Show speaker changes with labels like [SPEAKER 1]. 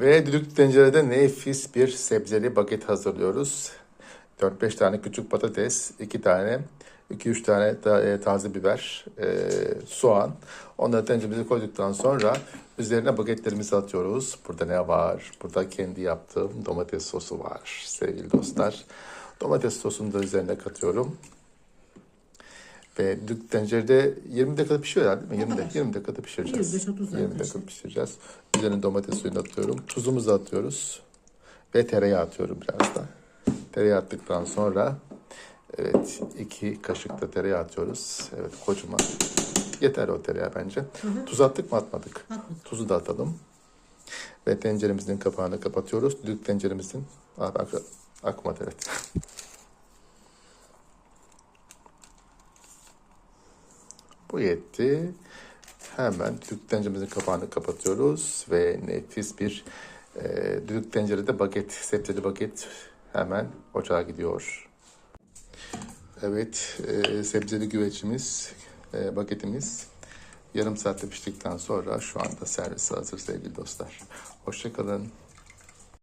[SPEAKER 1] Ve düdüklü tencerede nefis bir sebzeli baget hazırlıyoruz. 4-5 tane küçük patates, 2 tane, 2-3 tane ta- e, taze biber, e, soğan. Onları tenceremize koyduktan sonra üzerine bagetlerimizi atıyoruz. Burada ne var? Burada kendi yaptığım domates sosu var sevgili dostlar. Domates sosunu da üzerine katıyorum. Ve tencerede 20 dakika pişiyor herhalde değil mi? 20, dakika, 20 dakikada pişireceğiz.
[SPEAKER 2] 25-30 dakika
[SPEAKER 1] 20 dakika pişireceğiz. Üzerine domates suyunu atıyorum. Tuzumuzu atıyoruz. Ve tereyağı atıyorum biraz da. Tereyağı attıktan sonra evet iki kaşık da tereyağı atıyoruz. Evet kocaman. Yeter o tereyağı bence. Tuz attık mı atmadık.
[SPEAKER 2] Atmadık.
[SPEAKER 1] Tuzu da atalım. Ve tenceremizin kapağını kapatıyoruz. Düdük tenceremizin Aa, bak, akmadı evet. Bu yetti. Hemen düdük tenceremizin kapağını kapatıyoruz ve nefis bir e, düdük tencerede baget, sebzeli baget hemen ocağa gidiyor. Evet, e, sebzeli güvecimiz, e, bagetimiz yarım saatte piştikten sonra şu anda servise hazır sevgili dostlar. Hoşçakalın.